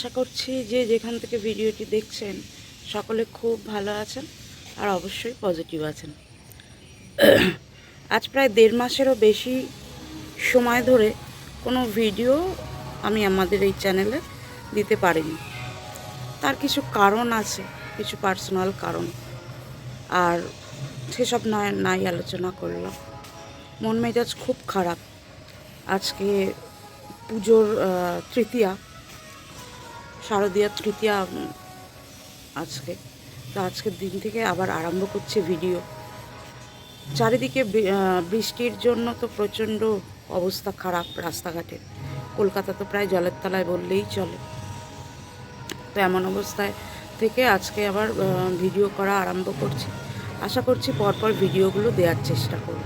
আশা করছি যে যেখান থেকে ভিডিওটি দেখছেন, সকলে খুব ভালো আছেন আর অবশ্যই পজিটিভ আছেন। আজ প্রায় দেড় মাসেরও বেশি সময় ধরে কোনো ভিডিও আমি আমাদের এই চ্যানেলে দিতে পারিনি। তার কিছু কারণ আছে, কিছু পার্সোনাল কারণ। আর সেসব নয়, নাই আলোচনা করলাম। মন মেজাজ খুব খারাপ। আজকে পুজোর তৃতীয়া। শারদীয়া তৃতীয়া আজকে। তো আজকের দিন থেকে আবার আরম্ভ করছে ভিডিও। চারিদিকে বৃষ্টির জন্য তো প্রচণ্ড অবস্থা খারাপ রাস্তাঘাটে। কলকাতা তো প্রায় জলের তলায় বললেই চলে। তো এমন অবস্থায় থেকে আজকে আবার ভিডিও করা আরম্ভ করছি। আশা করছি পরপর ভিডিওগুলো দেওয়ার চেষ্টা করব।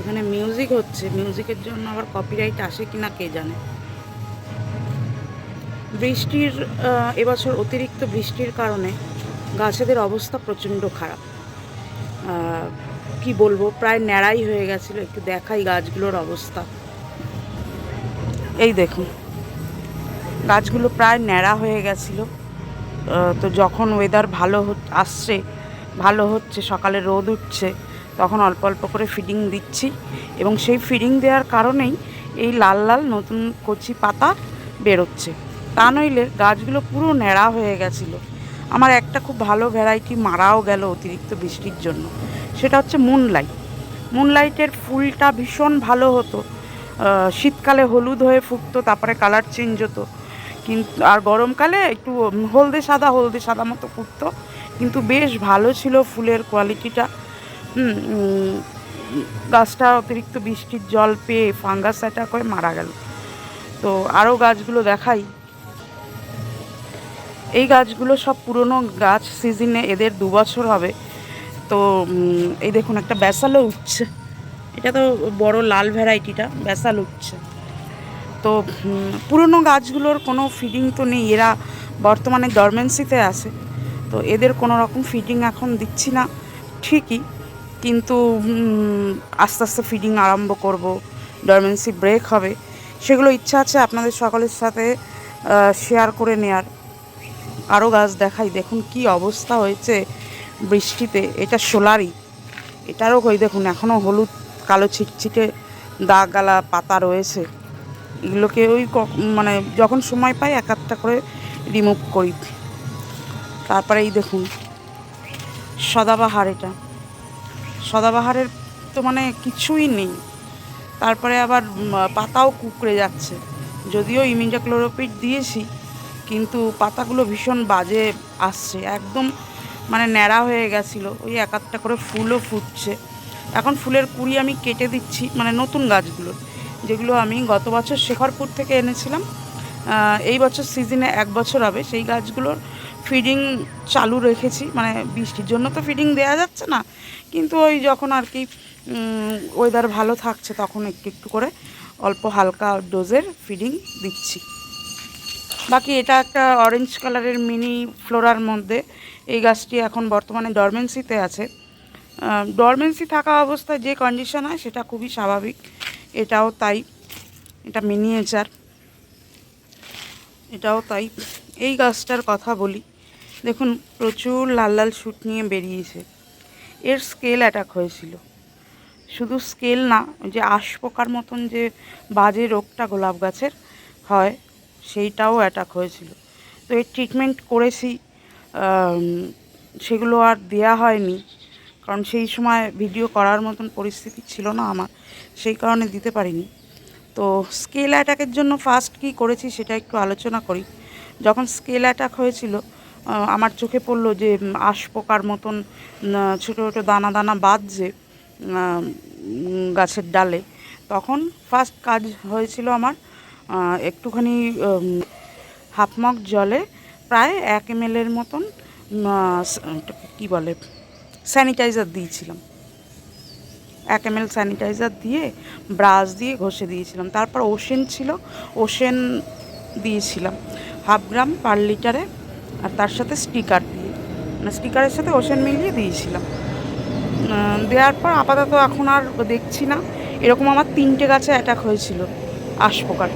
এখানে মিউজিক হচ্ছে। মিউজিকের জন্য আবার কপিরাইট আসে কিনা কে জানে? বৃষ্টির এবছর অতিরিক্ত বৃষ্টির কারণে গাছেদের অবস্থা প্রচণ্ড খারাপ। কি বলব, প্রায় ন্যাড়াই হয়ে গেছিল, একটু দেখাই গাছগুলোর অবস্থা। এই দেখুন, গাছগুলো প্রায় ন্যাড়া হয়ে গেছিল। তো যখন ওয়েদার ভালো আসছে, ভালো হচ্ছে, সকালে রোদ উঠছে, তখন অল্প অল্প করে ফিডিং দিচ্ছি এবং সেই ফিডিং দেওয়ার কারণেই এই লাল লাল নতুন কচি পাতা বেরোচ্ছে। তা নইলে গাছগুলো পুরো ন্যাড়া হয়ে গেছিল। আমার একটা খুব ভালো ভ্যারাইটি মারাও গেল অতিরিক্ত বৃষ্টির জন্য। সেটা হচ্ছে মুনলাইট মুনলাইটের ফুলটা ভীষণ ভালো হতো। শীতকালে হলুদ হয়ে ফুটতো, তারপরে কালার চেঞ্জ হতো। কিন্তু আর গরমকালে একটু হলদে সাদা হলদে সাদা মতো ফুটতো। কিন্তু বেশ ভালো ছিল ফুলের কোয়ালিটিটা গাছটা অতিরিক্ত বৃষ্টির জল পেয়ে ফাঙ্গাস অ্যাটাক হয়ে মারা গেল। তো আরও গাছগুলো দেখাই। এই গাছগুলো সব পুরনো গাছ সিজনে এদের দু বছর হবে। তো এই দেখুন একটা ব্যাসালও উঠছে। এটা তো বড় লাল ভ্যারাইটিটা, ব্যাসাল উঠছে। তো পুরনো গাছগুলোর কোনো ফিডিং তো নেই। এরা বর্তমানে ডরমেন্সিতে আছে। তো, এদের কোনো রকম ফিডিং এখন দিচ্ছি না। ঠিকই, কিন্তু আস্তে আস্তে ফিডিং আরম্ভ করব। ডরমেন্সি ব্রেক হবে। সেগুলো ইচ্ছা আছে আপনাদের সকলের সাথে শেয়ার করে নেয়ার। আরও গাছ দেখাই, দেখুন কি অবস্থা হয়েছে বৃষ্টিতে, এটা সোলারি এটারও কই দেখুন এখনও হলুদ, কালো ছিটছিটে দাগ গালা পাতা রয়েছে, এগুলোকে ওই মানে যখন সময় পাই এক একটা করে রিমুভ করি। তারপরে এই দেখুন, সদাবাহার এটা, সদাবাহারের তো মানে কিছুই নেই, তারপরে আবার পাতাও কুকড়ে যাচ্ছে, যদিও ইমিডাক্লোরোপিড দিয়েছি কিন্তু পাতাগুলো ভীষণ বাজে আসছে, একদম মানে ন্যাড়া হয়ে গেছিল, ওই এক একটা করে ফুলও ফুটছে। এখন ফুলের কুড়ি আমি কেটে দিচ্ছি মানে নতুন গাছগুলো, যেগুলো আমি গত বছর শেখরপুর থেকে এনেছিলাম। এই বছর সিজনে এক বছর হবে, সেই গাছগুলোর ফিডিং চালু রেখেছি মানে বৃষ্টির জন্য তো ফিডিং দেওয়া যাচ্ছে না, কিন্তু ওই যখন আর কি ওয়েদার ভালো থাকছে, তখন একটু একটু করে অল্প হালকা ডোজের ফিডিং দিচ্ছি। বাকি এটা একটা অরেঞ্জ কালারের মিনি ফ্লোরার মধ্যে। এই গাছটি এখন বর্তমানে ডরমেন্সিতে আছে। ডরমেন্সি থাকা অবস্থায় যে কন্ডিশন হয়, সেটা খুবই স্বাভাবিক। এটাও তাই। এটা মিনিয়েচার এটাও তাই। এই গাছটার কথা বলি। দেখুন, প্রচুর লাল লাল শুট নিয়ে বেরিয়েছে। এর স্কেল অ্যাটাক হয়েছিল। শুধু স্কেল না যে আঁশ পোকার মতন যে বাজে রোগটা গোলাপ গাছের হয় সেইটাও অ্যাটাক হয়েছিল। তো এর ট্রিটমেন্ট করেছি সেগুলো আর দেয়া হয়নি, কারণ সেই সময় ভিডিও করার মতন পরিস্থিতি ছিল না আমার, সেই কারণে দিতে পারিনি। তো স্কেল অ্যাটাকের জন্য ফার্স্ট কী করেছি সেটা একটু আলোচনা করি। যখন স্কেল অ্যাটাক হয়েছিল আমার চোখে পড়ল যে আঁশ পোকার মতন ছোটো ছোটো দানা দানা বাঁধছে গাছের ডালে, তখন ফার্স্ট কাজ হয়েছিল আমার একটুখানি হাফ মগ জলে প্রায় এক এম মতন কী বলে স্যানিটাইজার দিয়েছিলাম। এক এম এল স্যানিটাইজার দিয়ে ব্রাশ দিয়ে ঘষে দিয়েছিলাম। তারপর ওশেন ছিল ওশেন দিয়েছিলাম। হাফ গ্রাম পার লিটারে আর তার সাথে স্টিকার দিয়ে। মানে স্টিকারের সাথে ওশেন মিলিয়ে দিয়েছিলাম। দেওয়ার পর আপাতত এখন আর দেখছি না। এরকম আমার তিনটে গাছে অ্যাটাক হয়েছিল আশপোকার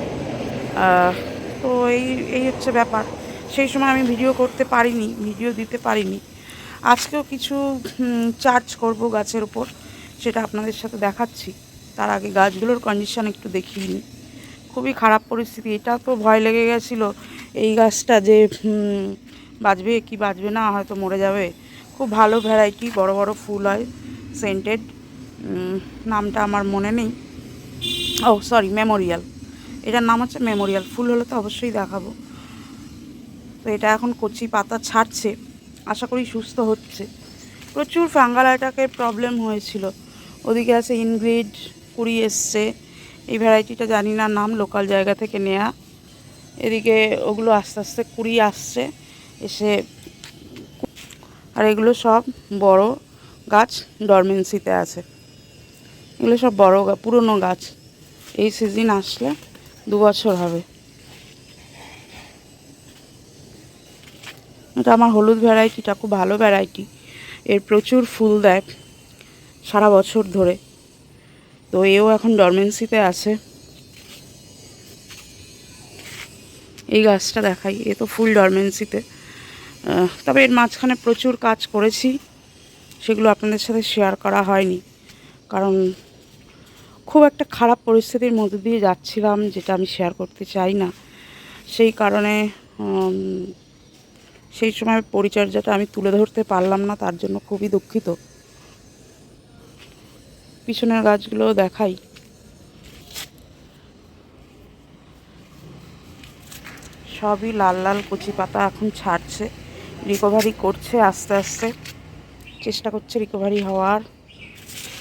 তো এই এই হচ্ছে ব্যাপার। সেই সময় আমি ভিডিও করতে পারিনি ভিডিও দিতে পারিনি। আজকেও কিছু চার্জ করব গাছের উপর, সেটা আপনাদের সাথে দেখাচ্ছি। তার আগে গাছগুলোর কন্ডিশন একটু দেখিয়ে খুবই খারাপ পরিস্থিতি। এটা তো ভয় লেগে গেছিল, এই গাছটা যে বাঁচবে কি বাঁচবে না, হয়তো মরে যাবে। খুব ভালো ভ্যারাইটি বড় বড় ফুল হয় সেন্টেড নামটা আমার মনে নেই। ও সরি মেমোরিয়াল এটার নাম হচ্ছে মেমোরিয়াল। ফুল হলে তো অবশ্যই দেখাবো। তো এটা এখন কচি পাতা ছাড়ছে। আশা করি সুস্থ হচ্ছে। প্রচুর ফাঙ্গাল অ্যাটাকের প্রবলেম হয়েছিল। ওদিকে আছে ইনগ্রিড, কুড়ি এসছে। এই ভ্যারাইটিটা জানি না নাম, লোকাল জায়গা থেকে নেয়া। এদিকে ওগুলো আস্তে আস্তে কুড়ি আসছে। এসে আর এগুলো সব বড় গাছ ডরমেন্সিতে আছে। এগুলো সব বড় পুরনো গাছ। এই সিজন আসলে দু বছর হবে। এটা আমার হলুদ ভ্যারাইটিটা খুব ভালো ভ্যারাইটি এর প্রচুর ফুল দেয় সারা বছর ধরে। তো এও এখন ডরমেন্সিতে আছে। এই গাছটা দেখাই, এ তো ফুল ডরমেন্সিতে তবে এর মাঝখানে প্রচুর কাজ করেছি, সেগুলো আপনাদের সাথে শেয়ার করা হয়নি। কারণ খুব একটা খারাপ পরিস্থিতির মধ্যে দিয়ে যাচ্ছিলাম, যেটা আমি শেয়ার করতে চাই না। সেই কারণে সেই সময় পরিচর্যাটা আমি তুলে ধরতে পারলাম না, তার জন্য খুবই দুঃখিত। পিছনের গাছগুলো দেখাই। সবই লাল লাল কচি পাতা এখন ছাড়ছে রিকভারি করছে আস্তে আস্তে। চেষ্টা করছে রিকভারি হওয়ার।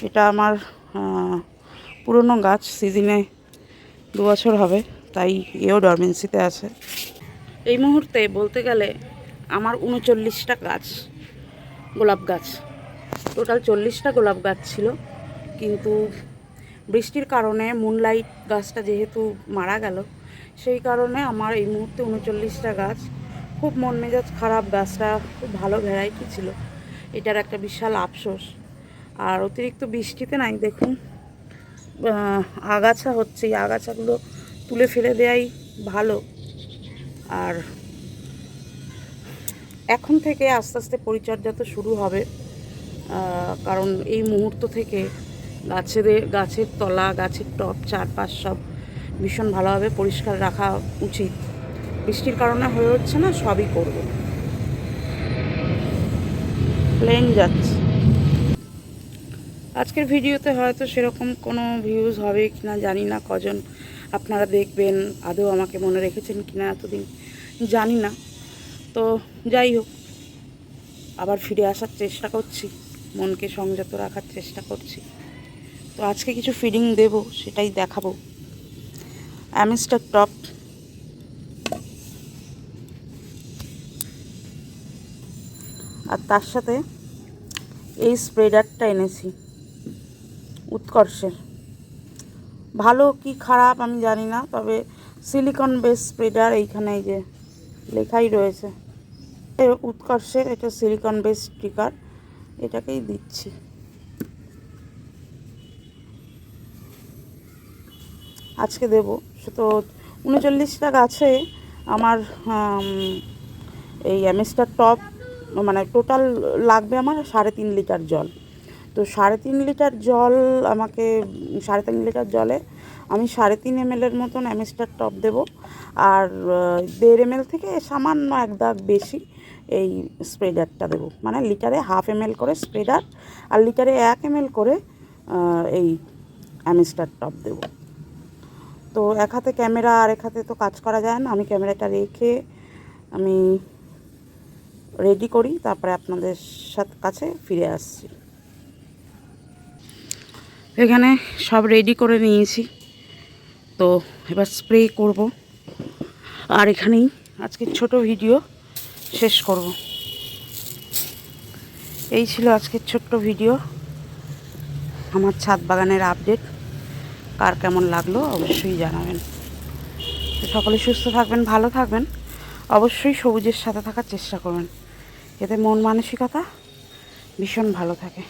এটা আমার পুরনো গাছ সিজনে দু বছর হবে, তাই এও ডরমেন্সিতে আছে। এই মুহূর্তে বলতে গেলে আমার উনচল্লিশটা গাছ, গোলাপ গাছ। টোটাল চল্লিশটা গোলাপ গাছ ছিল, কিন্তু বৃষ্টির কারণে মুনলাইট গাছটা যেহেতু মারা গেল, সেই কারণে আমার এই মুহূর্তে উনচল্লিশটা গাছ, খুব মন মেজাজ খারাপ গাছটা, খুব ভালো ভ্যারাইটি ছিল। এটার একটা বিশাল আফসোস। আর অতিরিক্ত বৃষ্টিতে নাই, দেখুন। আগাছা হচ্ছে, এই আগাছাগুলো তুলে ফেলে দেওয়াই ভালো। আর এখন থেকে আস্তে আস্তে পরিচর্যা তো শুরু হবে কারণ এই মুহূর্ত থেকে গাছের গাছের তলা, গাছের টপ, চারপাশ সব ভীষণ ভালোভাবে পরিষ্কার রাখা উচিত। বৃষ্টির কারণে হয়ে হচ্ছে না, সবই করব। প্লেন যাচ্ছে। আজকের ভিডিওতে হয়তো সেরকম কোনো ভিউজ হবে কি না জানি না, কজন আপনারা দেখবেন, আদৌ আমাকে মনে রেখেছেন কি না এতদিন জানি না। তো যাই হোক, আবার ফিরে আসার চেষ্টা করছি, মনকে সংযত রাখার চেষ্টা করছি। তো আজকে কিছু ফিডিং দেব, সেটাই দেখাবো। অ্যামিস্টার টপ আর তার সাথে এই স্প্রেডারটা এনেছি। উৎকর্ষের ভালো কি খারাপ আমি জানি না, তবে সিলিকন বেস স্প্রেডার এইখানে এই যে লেখাই রয়েছে। উৎকর্ষের এটা সিলিকন বেস স্টিকার এটাকেই দিচ্ছি। আজকে দেব। তো উনচল্লিশটা গাছে আমার এই অ্যামিস্টার টপ মানে টোটাল লাগবে আমার সাড়ে তিন লিটার জল। তো সাড়ে তিন লিটার জল আমাকে, সাড়ে তিন লিটার জলে আমি সাড়ে তিন এম এর মতন অ্যামিস্টার টপ দেব। আর দেড় এম থেকে সামান্য এক দাগ বেশি এই স্প্রেডারটা দেবো। মানে লিটারে হাফ এম করে স্প্রেডার আর লিটারে এক এম করে এই অ্যামিস্টার টপ দেবো। তো এক হাতে ক্যামেরা, আর এক হাতে তো কাজ করা যায় না। আমি ক্যামেরাটা রেখে আমি রেডি করি, তারপরে আপনাদের সাথে কাছে ফিরে আসছি। এখানে সব রেডি করে নিয়েছি। তো এবার স্প্রে করব। আর এখানেই আজকের ছোট ভিডিও শেষ করব। এই ছিল আজকের ছোট্ট ভিডিও আমার ছাদ বাগানের আপডেট কার কেমন লাগল অবশ্যই জানাবেন। সকলে সুস্থ থাকবেন, ভালো থাকবেন। অবশ্যই সবুজের সাথে থাকার চেষ্টা করবেন। এতে মন মানসিকতা ভীষণ ভালো থাকে।